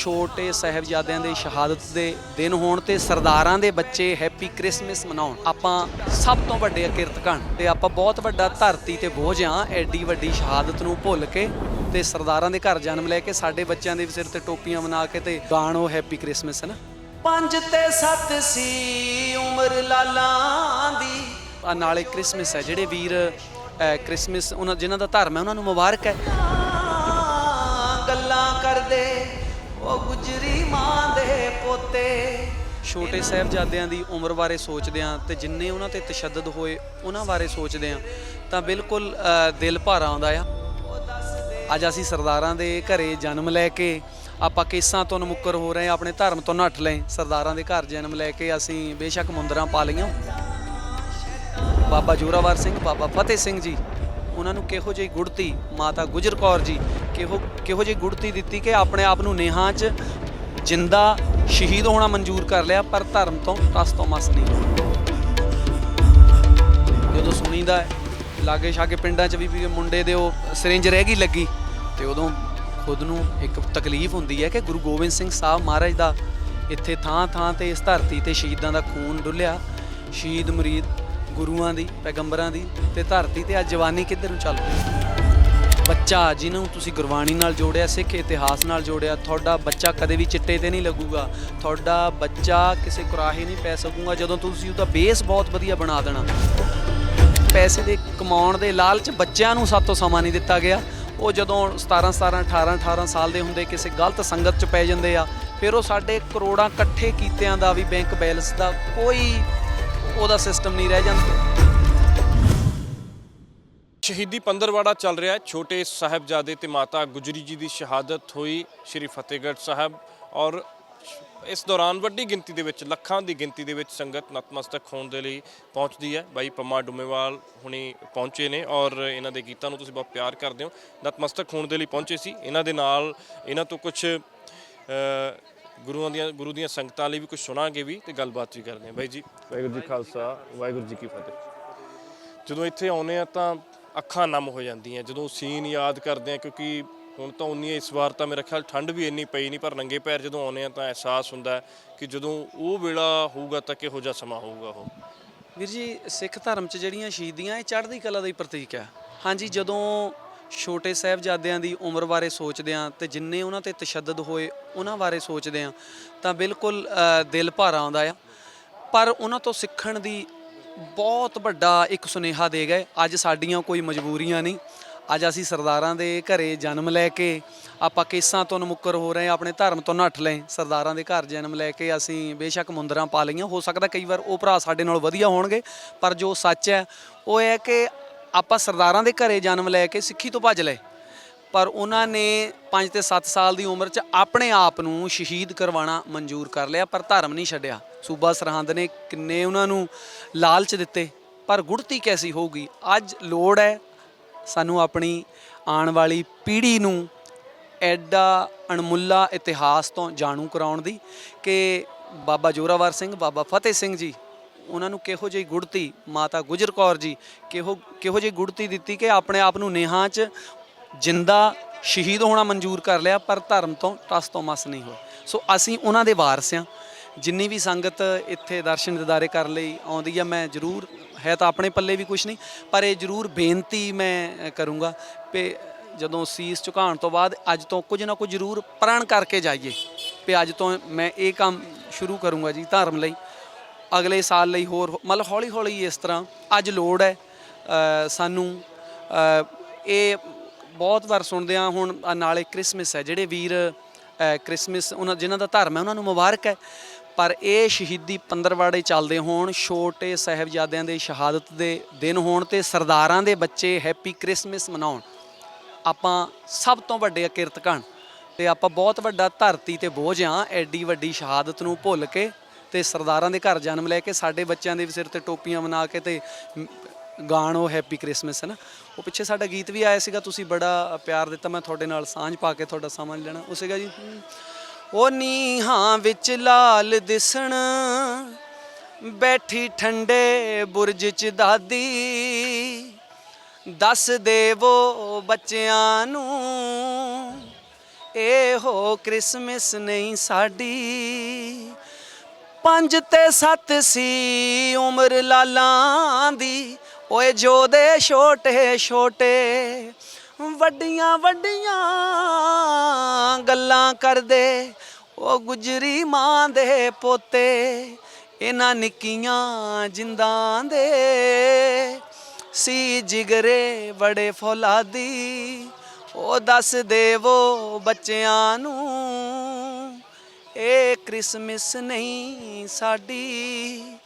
ਛੋਟੇ ਸਾਹਿਬਜ਼ਾਦਿਆਂ ਦੇ ਸ਼ਹਾਦਤ ਦੇ ਦਿਨ ਹੋਣ ਤੇ ਸਰਦਾਰਾਂ ਦੇ ਬੱਚੇ ਹੈਪੀ ਕ੍ਰਿਸਮਸ ਮਨਾਉਣ। ਆਪਾਂ ਸਭ ਤੋਂ ਵੱਡੇ ਕਿਰਤਕਣ ਤੇ ਆਪਾਂ ਬਹੁਤ ਵੱਡਾ ਧਰਤੀ ਤੇ ਬੋਝ ਆ ਐਡੀ ਵੱਡੀ ਸ਼ਹਾਦਤ ਨੂੰ ਭੁੱਲ ਕੇ ਤੇ ਸਰਦਾਰਾਂ ਦੇ ਘਰ ਜਨਮ ਲੈ ਕੇ ਸਾਡੇ ਬੱਚਿਆਂ ਦੇ ਸਿਰ ਤੇ ਟੋਪੀਆਂ ਬਣਾ ਕੇ ਤੇ ਗਾਣੋ ਹੈਪੀ ਕ੍ਰਿਸਮਸ ਹੈ ਨਾ ਪੰਜ ਤੇ ਸੱਤ ਸੀ ਉਮਰ ਲਾਲਾਂ ਦੀ। ਆ ਨਾਲੇ ਕ੍ਰਿਸਮਸ ਹੈ ਜਿਹੜੇ ਵੀਰ ਕ੍ਰਿਸਮਸ ਉਹਨਾਂ ਜਿਨ੍ਹਾਂ ਦਾ ਧਰਮ ਹੈ ਉਹਨਾਂ ਨੂੰ ਮੁਬਾਰਕ ਹੈ। ਦੇ ਛੋਟੇ ਸਾਹਿਬਜ਼ਾਦਿਆਂ ਦੀ ਉਮਰ ਬਾਰੇ ਸੋਚਦੇ ਆ ਤੇ ਜਿੰਨੇ ਉਹਨਾਂ ਤੇ ਤਸ਼ੱਦਦ ਹੋਏ ਉਹਨਾਂ ਬਾਰੇ ਸੋਚਦੇ ਆ ਤਾਂ ਬਿਲਕੁਲ ਦਿਲ ਭਾਰਾ ਆਉਂਦਾ ਆ। ਅੱਜ ਅਸੀਂ ਸਰਦਾਰਾਂ ਦੇ ਘਰੇ ਜਨਮ ਲੈ ਕੇ ਆਪਾਂ ਕੇਸਾਂ ਤੋਂ ਨਮੁੱਕਰ ਹੋ ਰਹੇ ਆ ਆਪਣੇ ਧਰਮ ਤੋਂ ਨੱਠ ਲਏ। ਸਰਦਾਰਾਂ ਦੇ ਘਰ ਜਨਮ ਲੈ ਕੇ ਅਸੀਂ ਬੇਸ਼ੱਕ ਮੁੰਦਰਾਂ ਪਾ ਲਈਆਂ। ਬਾਬਾ ਜੋਰਾਵਰ ਸਿੰਘ, ਬਾਬਾ ਫਤਿਹ ਸਿੰਘ ਜੀ, ਉਹਨਾਂ ਨੂੰ ਕਿਹੋ ਜਿਹੀ ਗੁੜਤੀ ਮਾਤਾ ਗੁਜਰ ਕੌਰ ਜੀ, ਕਿਹੋ ਕਿਹੋ ਜਿਹੀ ਗੁੜਤੀ ਦਿੱਤੀ ਕਿ ਆਪਣੇ ਆਪ ਨੂੰ ਨੇਹਾਂ 'ਚ ਜਿੰਦਾ ਸ਼ਹੀਦ ਹੋਣਾ ਮਨਜ਼ੂਰ ਕਰ ਲਿਆ ਪਰ ਧਰਮ ਤੋਂ ਟਸ ਤੋਂ ਮਸ ਨਹੀਂ। ਜਦੋਂ ਸੁਣੀਦਾ ਹੈ, ਲਾਗੇ ਛਾਗੇ ਪਿੰਡਾਂ 'ਚ ਵੀ ਵੀ ਮੁੰਡੇ ਦੇ ਉਹ ਸਿਰਿੰਜ ਰਹਿ ਗਈ ਲੱਗੀ ਤੇ ਉਦੋਂ ਖੁਦ ਨੂੰ ਇੱਕ ਤਕਲੀਫ ਹੁੰਦੀ ਹੈ ਕਿ ਗੁਰੂ ਗੋਬਿੰਦ ਸਿੰਘ ਸਾਹਿਬ ਮਹਾਰਾਜ ਦਾ ਇੱਥੇ ਥਾਂ ਥਾਂ ਤੇ ਇਸ ਧਰਤੀ ਤੇ ਸ਼ਹੀਦਾਂ ਦਾ ਖੂਨ ਡੁੱਲਿਆ। ਸ਼ਹੀਦ ਮੁਰੀਦ ਗੁਰੂਆਂ ਦੀ ਪੈਗੰਬਰਾਂ ਦੀ ਤੇ ਧਰਤੀ ਤੇ ਅੱਜ ਜਵਾਨੀ ਕਿੱਧਰ ਨੂੰ ਚੱਲ ਪਈ? ਬੱਚਾ ਜਿਹਨੂੰ ਤੁਸੀਂ ਗੁਰਬਾਣੀ ਨਾਲ ਜੋੜਿਆ, ਸਿੱਖ ਇਤਿਹਾਸ ਨਾਲ ਜੋੜਿਆ, ਤੁਹਾਡਾ ਬੱਚਾ ਕਦੇ ਵੀ ਚਿੱਟੇ ਤੇ ਨਹੀਂ ਲੱਗੂਗਾ। ਤੁਹਾਡਾ ਬੱਚਾ ਕਿਸੇ ਕੁਰਾਹੇ ਨਹੀਂ ਪੈ ਸਕੂਗਾ। ਜਦੋਂ ਤੁਸੀਂ ਉਹਦਾ ਬੇਸ ਬਹੁਤ ਵਧੀਆ ਬਣਾ ਦੇਣਾ। ਪੈਸੇ ਦੇ ਕਮਾਉਣ ਦੇ ਲਾਲਚ ਬੱਚਿਆਂ ਨੂੰ ਸਭ ਤੋਂ ਸਮਾਂ ਨਹੀਂ ਦਿੱਤਾ ਗਿਆ। ਉਹ ਜਦੋਂ 17 17 18 18 ਸਾਲ ਦੇ ਹੁੰਦੇ ਕਿਸੇ ਗਲਤ ਸੰਗਤ 'ਚ ਪੈ ਜਾਂਦੇ ਆ, ਫਿਰ ਉਹ ਸਾਡੇ ਕਰੋੜਾਂ ਇਕੱਠੇ ਕੀਤਿਆਂ ਦਾ ਵੀ ਬੈਂਕ ਬੈਲੈਂਸ ਦਾ ਕੋਈ ਉਹਦਾ ਸਿਸਟਮ ਨਹੀਂ ਰਹਿ ਜਾਂਦਾ। ਸ਼ਹੀਦੀ ਪੰਦਰਵਾੜਾ ਚੱਲ ਰਿਹਾ ਹੈ। ਛੋਟੇ ਸਾਹਿਬਜ਼ਾਦੇ ਤੇ ਮਾਤਾ ਗੁਜਰੀ ਜੀ ਦੀ ਸ਼ਹਾਦਤ ਹੋਈ ਸ਼੍ਰੀ ਫਤਿਹਗੜ੍ਹ ਸਾਹਿਬ ਔਰ ਇਸ ਦੌਰਾਨ ਵੱਡੀ ਗਿਣਤੀ ਦੇ ਵਿੱਚ ਲੱਖਾਂ ਦੀ ਗਿਣਤੀ ਦੇ ਵਿੱਚ ਸੰਗਤ ਨਤਮਸਤਕ ਹੋਣ ਦੇ ਲਈ ਪਹੁੰਚਦੀ ਹੈ। ਬਾਈ ਪੰਮਾ ਡੁਮੇਵਾਲ ਹੁਣੀ ਪਹੁੰਚੇ ਨੇ ਔਰ ਇਹਨਾਂ ਦੇ ਗੀਤਾਂ ਨੂੰ ਤੁਸੀਂ ਬਹੁਤ ਪਿਆਰ ਕਰਦੇ ਹੋ। ਨਤਮਸਤਕ ਹੋਣ ਦੇ ਲਈ ਪਹੁੰਚੇ ਸੀ। ਇਹਨਾਂ ਦੇ ਨਾਲ ਇਹਨਾਂ ਤੋਂ ਕੁਝ ਗੁਰੂਆਂ ਦੀਆਂ ਗੁਰੂ ਦੀਆਂ ਸੰਗਤਾਂ ਲਈ ਵੀ ਕੁਝ ਸੁਣਾਂਗੇ ਵੀ ਤੇ ਗੱਲਬਾਤ ਵੀ ਕਰਦੇ ਹਾਂ। ਬਾਈ ਜੀ। ਵਾਹਿਗੁਰੂ ਜੀ ਖਾਲਸਾ ਵਾਹਿਗੁਰੂ ਜੀ ਕੀ ਫਤਿਹ। ਜਦੋਂ ਇੱਥੇ ਆਉਨੇ ਆ ਤਾਂ ਅੱਖਾਂ ਨਮ ਹੋ ਜਾਂਦੀਆਂ, ਜਦੋਂ ਸੀਨ ਯਾਦ ਕਰਦੇ ਆ ਕਿਉਂਕਿ ਹੁਣ ਤਾਂ ਉਨੀ ਇਸ ਵਾਰ ਤਾਂ ਮੇਰੇ ਖਿਆਲ ਠੰਡ ਵੀ ਇੰਨੀ ਪਈ ਨਹੀਂ, ਪਰ ਨੰਗੇ ਪੈਰ ਜਦੋਂ ਆਉਨੇ ਆ ਤਾਂ ਅਹਿਸਾਸ ਹੁੰਦਾ ਕਿ ਜਦੋਂ ਉਹ ਵੇਲਾ ਹੋਊਗਾ ਤਾਂ ਕਿਹੋ ਜਿਹਾ ਸਮਾਂ ਹੋਊਗਾ ਉਹ। ਵੀਰ ਜੀ, ਸਿੱਖ ਧਰਮ 'ਚ ਜਿਹੜੀਆਂ ਸ਼ਹੀਦੀਆਂ, ਇਹ ਚੜ੍ਹਦੀ ਕਲਾ ਦਾ ਹੀ ਪ੍ਰਤੀਕ ਹੈ। ਹਾਂਜੀ, ਜਦੋਂ ਛੋਟੇ ਸਾਹਿਬਜ਼ਾਦਿਆਂ ਦੀ ਉਮਰ ਬਾਰੇ ਸੋਚਦੇ ਆ ਤੇ ਜਿੰਨੇ ਉਹਨਾਂ ਤੇ ਤਸ਼ੱਦਦ ਹੋਏ ਉਹਨਾਂ ਬਾਰੇ ਸੋਚਦੇ ਆ ਤਾਂ ਬਿਲਕੁਲ ਦਿਲ ਭਾਰਾ ਆਉਂਦਾ ਆ। ਪਰ ਉਹਨਾਂ ਤੋਂ ਸਿੱਖਣ ਦੀ ਬਹੁਤ ਵੱਡਾ ਇੱਕ ਸੁਨੇਹਾ ਦੇ ਗਏ। ਅੱਜ ਸਾਡੀਆਂ ਕੋਈ ਮਜਬੂਰੀਆਂ ਨਹੀਂ। ਅੱਜ ਅਸੀਂ ਸਰਦਾਰਾਂ ਦੇ ਘਰੇ ਜਨਮ ਲੈ ਕੇ ਆਪਾਂ ਕੇਸਾਂ ਤੋਂ ਨਮੁੱਕਰ ਹੋ ਰਹੇ ਆ ਆਪਣੇ ਧਰਮ ਤੋਂ ਨੱਠ ਲਏ। ਸਰਦਾਰਾਂ ਦੇ ਘਰ ਜਨਮ ਲੈ ਕੇ ਅਸੀਂ ਬੇਸ਼ੱਕ ਮੁੰਦਰਾਂ ਪਾ ਲਈਆਂ। ਹੋ ਸਕਦਾ ਕਈ ਵਾਰ ਉਹ ਭਰਾ ਸਾਡੇ ਨਾਲ ਵਧੀਆ ਹੋਣਗੇ, ਪਰ ਜੋ ਸੱਚ ਹੈ, ਉਹ ਹੈ ਕਿ ਆਪਾਂ ਸਰਦਾਰਾਂ ਦੇ ਘਰੇ ਜਨਮ ਲੈ ਕੇ ਸਿੱਖੀ ਤੋਂ ਭੱਜ ਲਏ। ਪਰ ਉਹਨਾਂ ਨੇ 5 ਤੇ 7 ਸਾਲ ਦੀ ਉਮਰ 'ਚ ਆਪਣੇ ਆਪ ਨੂੰ ਸ਼ਹੀਦ ਕਰਵਾਉਣਾ ਮਨਜ਼ੂਰ ਕਰ ਲਿਆ, ਪਰ ਧਰਮ ਨਹੀਂ ਛੱਡਿਆ। ਸੂਬਾ ਸਰਹੰਦ ਨੇ ਕਿੰਨੇ ਉਹਨਾਂ ਨੂੰ ਲਾਲਚ ਦਿੱਤੇ, ਪਰ ਗੁੜਤੀ ਕੈਸੀ ਹੋਊਗੀ? ਅੱਜ ਲੋੜ ਹੈ ਸਾਨੂੰ ਆਪਣੀ ਆਉਣ ਵਾਲੀ ਪੀੜ੍ਹੀ ਨੂੰ ਐਡਾ ਅਣਮੁੱਲਾ ਇਤਿਹਾਸ ਤੋਂ ਜਾਣੂ ਕਰਾਉਣ ਦੀ ਕਿ ਬਾਬਾ ਜੋਰਾਵਰ ਸਿੰਘ, ਬਾਬਾ ਫਤਿਹ ਸਿੰਘ ਜੀ, ਉਹਨਾਂ ਨੂੰ ਕਿਹੋ ਜਿਹੀ ਗੁੜਤੀ, ਮਾਤਾ ਗੁਜਰ ਕੌਰ ਜੀ, ਕਿਹੋ ਕਿਹੋ ਜਿਹੀ ਗੁੜਤੀ ਦਿੱਤੀ ਕਿ ਆਪਣੇ ਆਪ ਨੂੰ ਨੇਹਾਂ 'ਚ ਜਿੰਦਾ ਸ਼ਹੀਦ ਹੋਣਾ ਮਨਜ਼ੂਰ ਕਰ ਲਿਆ, ਪਰ ਧਰਮ ਤੋਂ ਟਸ ਤੋਂ ਮਸ ਨਹੀਂ ਹੋਏ। ਸੋ ਅਸੀਂ ਉਹਨਾਂ ਦੇ ਵਾਰਸ ਹਾਂ ਜਿੰਨੀ ਵੀ ਸੰਗਤ ਇੱਥੇ ਦਰਸ਼ਨ ਦਿਦਾਰੇ ਕਰਨ ਲਈ ਆਉਂਦੀ ਆ ਮੈਂ ਜ਼ਰੂਰ ਹੈ ਤਾਂ ਆਪਣੇ ਪੱਲੇ ਵੀ ਕੁਝ ਨਹੀਂ ਪਰ ਇਹ ਜ਼ਰੂਰ ਬੇਨਤੀ ਮੈਂ ਕਰੂੰਗਾ ਕਿ ਜਦੋਂ ਸੀਸ ਝੁਕਾਉਣ ਤੋਂ ਬਾਅਦ ਅੱਜ ਤੋਂ ਕੁਝ ਨਾ ਕੁਝ ਜ਼ਰੂਰ ਪ੍ਰਣ ਕਰਕੇ ਜਾਈਏ ਕਿ ਅੱਜ ਤੋਂ ਮੈਂ ਇਹ ਕੰਮ ਸ਼ੁਰੂ ਕਰੂੰਗਾ ਜੀ ਧਰਮ ਲਈ। ਅਗਲੇ ਸਾਲ ਲਈ ਹੋਰ ਮਤਲਬ ਹੌਲੀ ਹੌਲੀ ਇਸ ਤਰ੍ਹਾਂ ਅੱਜ ਲੋੜ ਹੈ ਸਾਨੂੰ ਇਹ ਬਹੁਤ ਵਾਰ ਸੁਣਦੇ ਆ ਹੁਣ ਨਾਲੇ ਕ੍ਰਿਸਮਸ ਹੈ ਜਿਹੜੇ ਵੀਰ ਅ, ਉਹਨਾਂ ਜਿਨ੍ਹਾਂ ਦਾ ਧਰਮ ਹੈ ਉਹਨਾਂ ਨੂੰ ਮੁਬਾਰਕ ਹੈ ਪਰ ਇਹ ਸ਼ਹੀਦੀ ਪੰਦਰਵਾੜੇ ਚੱਲਦੇ ਹੋਣ ਛੋਟੇ ਸਾਹਿਬਜ਼ਾਦਿਆਂ ਦੇ ਸ਼ਹਾਦਤ ਦੇ ਦਿਨ ਹੋਣ ਤੇ ਸਰਦਾਰਾਂ ਦੇ ਬੱਚੇ ਹੈਪੀ ਕ੍ਰਿਸਮਸ ਮਨਾਉਣ। ਆਪਾਂ ਸਭ ਤੋਂ ਵੱਡੇ ਕਿਰਤਕਣ ਤੇ ਆਪਾਂ ਬਹੁਤ ਵੱਡਾ ਧਰਤੀ ਤੇ ਬੋਝ ਆ ਐਡੀ ਵੱਡੀ ਸ਼ਹਾਦਤ ਨੂੰ ਭੁੱਲ ਕੇ ਤੇ ਸਰਦਾਰਾਂ ਦੇ ਘਰ ਜਨਮ ਲੈ ਕੇ ਸਾਡੇ ਬੱਚਿਆਂ ਦੇ ਵੀ ਸਿਰ ਤੇ ਟੋਪੀਆਂ ਬਣਾ ਕੇ ਤੇ ਮ, ਉਹ ਹੈਪੀ ਕ੍ਰਿਸਮਸ ਹੈ ਨਾ ਉਹ ਪਿੱਛੇ ਸਾਡਾ ਗੀਤ ਵੀ ਆਇਆ ਸੀਗਾ ਤੁਸੀਂ ਬੜਾ ਪਿਆਰ ਦਿੱਤਾ ਮੈਂ ਤੁਹਾਡੇ ਨਾਲ ਸਾਂਝ ਪਾ ਕੇ ਤੁਹਾਡਾ ਸਮਾਂ ਲੈਣਾ। ਉਹ ਸੀਗਾ ਜੀ ਉਹ ਨੀਹਾਂ ਵਿੱਚ ਲਾਲ ਦਿਸਣ, ਬੈਠੀ ਠੰਡੇ ਬੁਰਜ ਚ ਦਾਦੀ। ਦੱਸ ਦੇਵੋ ਬੱਚਿਆਂ ਨੂੰ, ਇਹੋ ਕ੍ਰਿਸਮਸ ਨਹੀਂ ਸਾਡੀ। ਪੰਜ ਤੇ ਸੱਤ ਸੀ ਉਮਰ ਲਾਲਾਂ ਦੀ, ਓਏ ਜੋ ਦੇ ਛੋਟੇ ਛੋਟੇ ਵੱਡੀਆਂ ਵੱਡੀਆਂ ਗੱਲਾਂ ਕਰਦੇ। ਉਹ ਗੁਜਰੀ ਮਾਂ ਦੇ ਪੋਤੇ, ਇਹਨਾਂ ਨਿੱਕੀਆਂ ਜਿੰਦਾਂ ਦੇ। ਸੀ ਜਿਗਰੇ ਬੜੇ ਫੌਲਾਦੀ, ਉਹ ਦੱਸ ਦੇਵੋ ਬੱਚਿਆਂ ਨੂੰ, ਇਹ ਕ੍ਰਿਸਮਸ ਨਹੀਂ ਸਾਡੀ।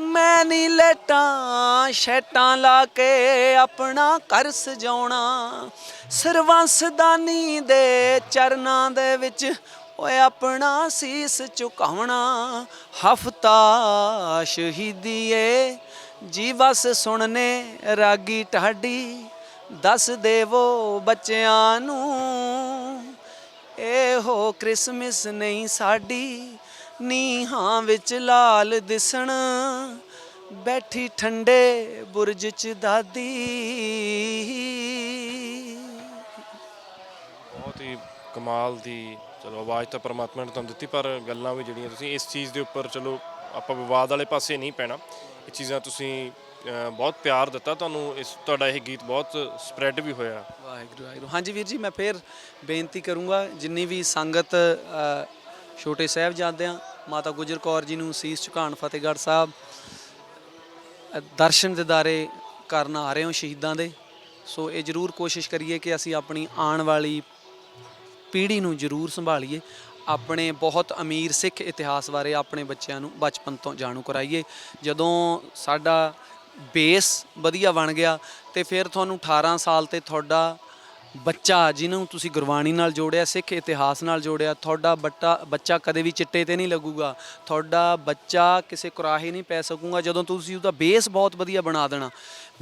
ਮੈਂ ਨਹੀਂ ਲੇਟਾਂ ਸ਼ੈਟਾਂ ਲਾ ਕੇ ਆਪਣਾ ਘਰ ਸਜਾਉਣਾ। ਸਰਵੰਸਦਾਨੀ ਦੇ ਚਰਨਾਂ ਦੇ ਵਿੱਚ ਓਏ ਆਪਣਾ ਸੀਸ ਝੁਕਾਉਣਾ। ਹਫਤਾ ਸ਼ਹੀਦੀਏ, ਜੀ ਬਸ ਸੁਣਨੇ ਰਾਗੀ ਢਾਡੀ, ਦੱਸ ਦੇਵੋ ਬੱਚਿਆਂ ਨੂੰ, ਇਹੋ ਕ੍ਰਿਸਮਸ ਨਹੀਂ ਸਾਡੀ। ਨੀਹਾਂ ਵਿੱਚ ਲਾਲ ਦਿਸਣ ਬੈਠੀ ਠੰਡੇ ਬੁਰਜ ਚ ਦਾਦੀ। ਬਹੁਤ ਹੀ ਕਮਾਲ ਦੀ ਚਲੋ ਆਵਾਜ਼ ਤਾਂ ਪਰਮਾਤਮਾ ਨੇ ਤੁਹਾਨੂੰ ਦਿੱਤੀ ਪਰ ਗੱਲਾਂ ਵੀ ਜਿਹੜੀਆਂ ਤੁਸੀਂ ਇਸ ਚੀਜ਼ ਦੇ ਉੱਪਰ ਚਲੋ ਆਪਾਂ ਵਿਵਾਦ ਵਾਲੇ ਪਾਸੇ ਨਹੀਂ ਪੈਣਾ। ਇਹ ਚੀਜ਼ਾਂ ਤੁਸੀਂ ਬਹੁਤ ਪਿਆਰ ਦਿੱਤਾ ਤੁਹਾਨੂੰ ਇਸ ਤੁਹਾਡਾ ਇਹ ਗੀਤ ਬਹੁਤ ਸਪਰੈਡ ਵੀ ਹੋਇਆ। ਵਾਹਿਗੁਰੂ ਵਾਹਿਗੁਰੂ। ਹਾਂਜੀ ਵੀਰ ਜੀ ਮੈਂ ਫੇਰ ਬੇਨਤੀ ਕਰੂੰਗਾ ਜਿੰਨੀ ਵੀ ਸੰਗਤ ਛੋਟੇ ਸਾਹਿਬਜ਼ਾਦਿਆਂ, ਮਾਤਾ ਗੁਜਰ ਕੌਰ ਜੀ ਨੂੰ ਸੀਸ ਝੁਕਾਉਣ ਫਤਿਹਗੜ੍ਹ ਸਾਹਿਬ ਦਰਸ਼ਨ ਦਿਦਾਰੇ ਕਰਨ ਆ ਰਹੇ ਹੋ ਸ਼ਹੀਦਾਂ ਦੇ। ਸੋ ਇਹ ਜ਼ਰੂਰ ਕੋਸ਼ਿਸ਼ ਕਰੀਏ ਕਿ ਅਸੀਂ ਆਪਣੀ ਆਉਣ ਵਾਲੀ ਪੀੜ੍ਹੀ ਨੂੰ ਜ਼ਰੂਰ ਸੰਭਾਲੀਏ, ਆਪਣੇ ਬਹੁਤ ਅਮੀਰ ਸਿੱਖ ਇਤਿਹਾਸ ਬਾਰੇ ਆਪਣੇ ਬੱਚਿਆਂ ਨੂੰ ਬਚਪਨ ਤੋਂ ਜਾਣੂ ਕਰਾਈਏ। ਜਦੋਂ ਸਾਡਾ ਬੇਸ ਵਧੀਆ ਬਣ ਗਿਆ ਤੇ ਫਿਰ ਤੁਹਾਨੂੰ 18 ਸਾਲ ਤੇ ਤੁਹਾਡਾ ਬੱਚਾ ਜਿਹਨੂੰ ਤੁਸੀਂ ਗੁਰਬਾਣੀ ਨਾਲ ਜੋੜਿਆ, ਸਿੱਖ ਇਤਿਹਾਸ ਨਾਲ ਜੋੜਿਆ, ਤੁਹਾਡਾ ਬੱਟਾ, ਬੱਚਾ ਕਦੇ ਵੀ ਚਿੱਟੇ ਤੇ ਨਹੀਂ ਲੱਗੂਗਾ। ਤੁਹਾਡਾ ਬੱਚਾ ਕਿਸੇ ਕੁਰਾਹੇ ਨਹੀਂ ਪੈ ਸਕੂਗਾ, ਜਦੋਂ ਤੁਸੀਂ ਉਹਦਾ ਬੇਸ ਬਹੁਤ ਵਧੀਆ ਬਣਾ ਦੇਣਾ।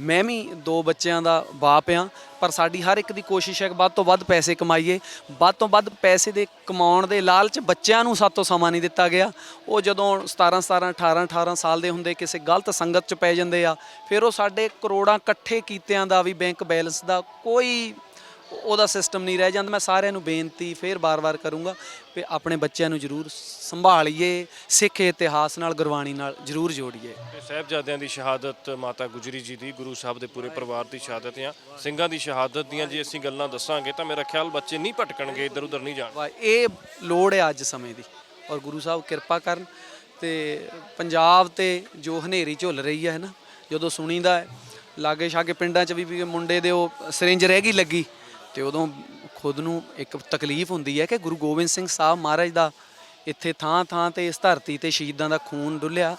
ਮੈਂ ਵੀ ਦੋ ਬੱਚਿਆਂ ਦਾ ਬਾਪ ਆ, ਪਰ ਸਾਡੀ ਹਰ ਇੱਕ ਦੀ ਕੋਸ਼ਿਸ਼ ਹੈ ਕਿ ਵੱਧ ਤੋਂ ਵੱਧ ਪੈਸੇ ਕਮਾਈਏ। ਵੱਧ ਤੋਂ ਵੱਧ ਪੈਸੇ ਦੇ ਕਮਾਉਣ ਦੇ ਲਾਲਚ ਬੱਚਿਆਂ ਨੂੰ ਸਾਤੋਂ ਸਮਾਂ ਨਹੀਂ ਦਿੱਤਾ ਗਿਆ। ਉਹ ਜਦੋਂ 17 17 18 18 ਸਾਲ ਦੇ ਹੁੰਦੇ ਕਿਸੇ ਗਲਤ ਸੰਗਤ 'ਚ ਪੈ ਜਾਂਦੇ ਆ, ਫਿਰ ਉਹ ਸਾਡੇ ਕਰੋੜਾਂ ਇਕੱਠੇ ਕੀਤਿਆਂ ਦਾ ਵੀ ਬੈਂਕ ਬੈਲੈਂਸ ਦਾ ਕੋਈ ਉਹਦਾ ਸਿਸਟਮ ਨਹੀਂ ਰਹਿ ਜਾਂਦਾ। ਮੈਂ ਸਾਰਿਆਂ ਨੂੰ ਬੇਨਤੀ ਫੇਰ ਬਾਰ-ਬਾਰ ਕਰੂੰਗਾ ਕਿ ਆਪਣੇ ਬੱਚਿਆਂ ਨੂੰ ਜ਼ਰੂਰ ਸੰਭਾਲੀਏ ਸਿੱਖ ਇਤਿਹਾਸ ਨਾਲ ਗੁਰਬਾਣੀ ਨਾਲ ਜ਼ਰੂਰ ਜੋੜੀਏ। ਤੇ ਸਾਹਿਬਜ਼ਾਦਿਆਂ ਦੀ ਸ਼ਹਾਦਤ ਮਾਤਾ ਗੁਜਰੀ ਜੀ ਦੀ ਗੁਰੂ ਸਾਹਿਬ ਦੇ ਪੂਰੇ ਪਰਿਵਾਰ ਦੀ ਸ਼ਹਾਦਤ ਆ ਸਿੰਘਾਂ ਦੀ ਸ਼ਹਾਦਤ ਦੀਆਂ ਜੇ ਅਸੀਂ ਗੱਲਾਂ ਦੱਸਾਂਗੇ ਤਾਂ ਮੇਰਾ ਖਿਆਲ ਬੱਚੇ ਨਹੀਂ ਭਟਕਣਗੇ ਇੱਧਰ ਉੱਧਰ ਨਹੀਂ ਜਾਣ ਇਹ ਲੋੜ ਹੈ ਅੱਜ ਸਮੇਂ ਦੀ ਔਰ ਗੁਰੂ ਸਾਹਿਬ ਕਿਰਪਾ ਕਰਨ ਤੇ ਪੰਜਾਬ ਤੇ ਜੋ ਹਨੇਰੀ ਝੁੱਲ ਰਹੀ ਹੈ ਨਾ ਜਦੋਂ ਸੁਣੀਦਾ ਹੈ ਲਾਗੇ ਛਾਗੇ ਪਿੰਡਾਂ 'ਚ ਵੀ ਮੁੰਡੇ ਦੇ ਉਹ ਸਿਰਿੰਜ ਰਹਿ ਗਈ ਲੱਗੀ ਤੇ ਉਦੋਂ ਖੁਦ ਨੂੰ ਇੱਕ ਤਕਲੀਫ ਹੁੰਦੀ ਹੈ ਕਿ ਗੁਰੂ ਗੋਬਿੰਦ ਸਿੰਘ ਸਾਹਿਬ ਮਹਾਰਾਜ ਦਾ ਇੱਥੇ ਥਾਂ ਥਾਂ ਤੇ ਇਸ ਧਰਤੀ ਤੇ ਸ਼ਹੀਦਾਂ ਦਾ ਖੂਨ ਡੁੱਲਿਆ।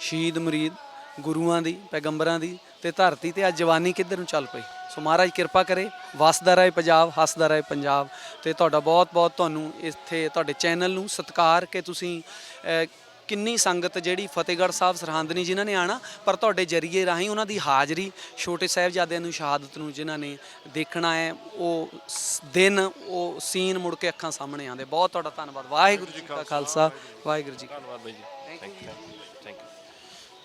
ਸ਼ਹੀਦ ਮੁਰੀਦ ਗੁਰੂਆਂ ਦੀ, ਪੈਗੰਬਰਾਂ ਦੀ ਤੇ ਧਰਤੀ ਤੇ ਅੱਜ ਜਵਾਨੀ ਕਿੱਧਰ ਨੂੰ ਚੱਲ ਪਈ? ਸੋ ਮਹਾਰਾਜ ਕਿਰਪਾ ਕਰੇ, ਵਸਦਾ ਰਹੇ ਪੰਜਾਬ, ਹੱਸਦਾ ਰਹੇ ਪੰਜਾਬ। ਤੇ ਤੁਹਾਡਾ ਬਹੁਤ ਬਹੁਤ ਤੁਹਾਨੂੰ ਇੱਥੇ, ਤੁਹਾਡੇ ਚੈਨਲ ਨੂੰ ਸਤਿਕਾਰ ਕਿ ਤੁਸੀਂ ਕਿੰਨੀ ਸੰਗਤ ਜਿਹੜੀ ਫਤਿਹਗੜ੍ਹ ਸਾਹਿਬ ਸਰਹੰਦਨੀ ਜਿਨ੍ਹਾਂ ਨੇ ਆਣਾ ਪਰ ਤੁਹਾਡੇ ਜਰੀਏ ਰਾਹੀਂ ਉਹਨਾਂ ਦੀ ਹਾਜ਼ਰੀ ਛੋਟੇ ਸਾਹਿਬਜ਼ਾਦਿਆਂ ਨੂੰ ਸ਼ਹਾਦਤ ਨੂੰ ਜਿਨ੍ਹਾਂ ਨੇ ਦੇਖਣਾ ਹੈ ਉਹ ਸ- ਦਿਨ ਉਹ ਸੀਨ ਮੁੜ ਕੇ ਅੱਖਾਂ ਸਾਹਮਣੇ ਆਉਂਦੇ। ਬਹੁਤ ਤੁਹਾਡਾ ਧੰਨਵਾਦ। ਵਾਹਿਗੁਰੂ ਜੀ ਕਾ ਖਾਲਸਾ। ਵਾਹਿਗੁਰੂ ਜੀ ਕੀ ਫਤਿਹ। ਧੰਨਵਾਦ ਬਾਈ ਜੀ। ਥੈਂਕ ਯੂ ਥੈਂਕ ਯੂ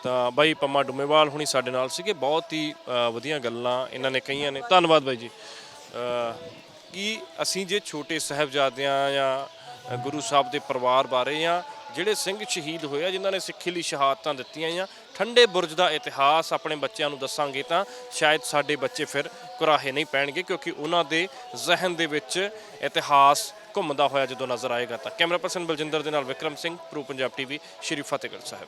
ਤਾਂ ਬਾਈ ਪੰਮਾ ਡੁੰਮੇਵਾਲ ਹੁਣੀ ਸਾਡੇ ਨਾਲ ਸੀਗੇ। ਬਹੁਤ ਹੀ ਅ, ਵਧੀਆ ਗੱਲਾਂ ਇਹਨਾਂ ਨੇ ਕਹੀਆਂ ਨੇ। ਧੰਨਵਾਦ ਬਾਈ ਜੀ। ਅ, ਕਿ ਅਸੀਂ ਜੇ ਛੋਟੇ ਸਾਹਿਬਜ਼ਾਦਿਆਂ ਜਾਂ ਅ, ਗੁਰੂ ਸਾਹਿਬ ਦੇ ਪਰਿਵਾਰ ਬਾਰੇ ਜਾਂ ਜਿਹੜੇ ਸਿੰਘ ਸ਼ਹੀਦ ਹੋਏ ਆ, ਜਿਨ੍ਹਾਂ ਨੇ ਸਿੱਖੀ ਲਈ ਸ਼ਹਾਦਤਾਂ ਦਿੱਤੀਆਂ ਆ ਠੰਡੇ ਬੁਰਜ ਦਾ ਇਤਿਹਾਸ ਆਪਣੇ ਬੱਚਿਆਂ ਨੂੰ ਦੱਸਾਂਗੇ ਤਾਂ ਸ਼ਾਇਦ ਸਾਡੇ ਬੱਚੇ ਫਿਰ ਕੁਰਾਹੇ ਨਹੀਂ ਪੈਣਗੇ, ਕਿਉਂਕਿ ਉਹਨਾਂ ਦੇ ਜ਼ਿਹਨ ਦੇ ਵਿੱਚ ਇਤਿਹਾਸ ਘੁੰਮਦਾ ਹੋਇਆ ਜਦੋਂ ਨਜ਼ਰ ਆਏਗਾ ਤਾਂ। ਕੈਮਰਾ ਪਰਸਨ ਬਲਜਿੰਦਰ ਦੇ ਨਾਲ ਵਿਕਰਮ ਸਿੰਘ, ਪ੍ਰੋ ਪੰਜਾਬ ਟੀਵੀ, ਸ਼੍ਰੀ ਫਤਿਹਗੜ੍ਹ ਸਾਹਿਬ।